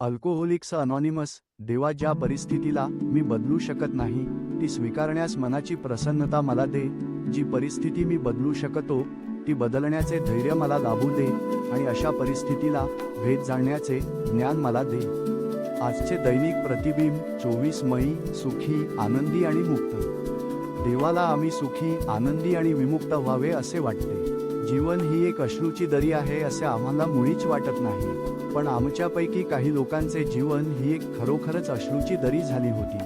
Alcoholics anonymous देवा ज्या परिस्थितीला मी बदलू शकत नाही ती स्वीकारण्यास मनाची प्रसन्नता मला दे जी परिस्थिती मी बदलू शकतो ती बदलण्याचे धैर्य मला लाभू दे आणि अशा परिस्थितीला भेद जाणण्याचे ज्ञान मला दे. आजचे दैनिक प्रतिबिंब चोवीस मई सुखी आनंदी आणि मुक्त. देवाला आम्ही सुखी आनंदी आणि विमुक्त व्हावे असे वाटते. जीवन ही एक अश्रूची दरी आहे असे आम्हाला मुळीच वाटत नाही. पण आमच्यापैकी काही लोकांचे जीवन ही एक खरोखरच अश्रूची दरी झाली होती.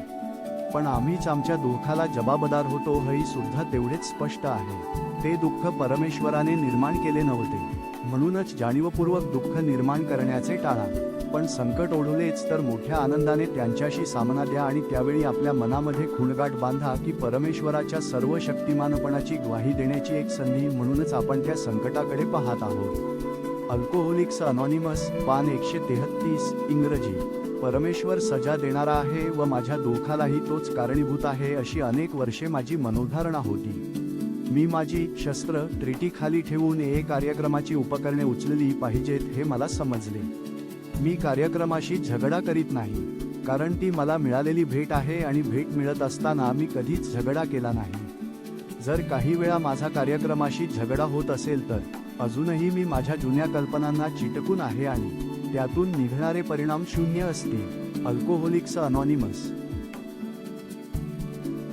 पण आम्हीच आमच्या दुःखाला जबाबदार होतो हे सुद्धा तेवढेच स्पष्ट आहे. ते दुःख परमेश्वराने निर्माण केले नव्हते. म्हणूनच जाणीवपूर्वक दुःख निर्माण करण्याचे टाळा. पण संकट ओढवलेच तर मोठ्या आनंदाने त्यांच्याशी सामना द्या आणि त्यावेळी आपल्या मनामध्ये खुणगाट बांधा की परमेश्वराच्या सर्व शक्तिमानपणाची ग्वाही देण्याची एक संधी म्हणूनच आपण त्या संकटाकडे पाहत आहोत. अल्कोहोलिक्स अनॉनिमस पान एकशे तेहत्तीस इंग्रजी. परमेश्वर सजा देणारा आहे व माझ्या दुःखालाही तोच कारणीभूत आहे अशी अनेक वर्षे माझी मनोधारणा होती. मी माझी शस्त्र ट्रिटीखाली ठेवून ए कार्यक्रमाची उपकरणे उचलली पाहिजेत हे मला समजले. मी कार्यक्रमाशी झगडा करीत नाही कारण ती मला मिळालेली भेट आहे आणि भेट मिळत असताना मी कधीच झगडा केला नाही. जर काही वेळा माझा कार्यक्रमाशी झगडा होत असेल तर अजूनही मी माझ्या जुन्या कल्पनांना चिटकून आहे आणि त्यातून निघणारे परिणाम शून्य असतील. Alcoholics anonymous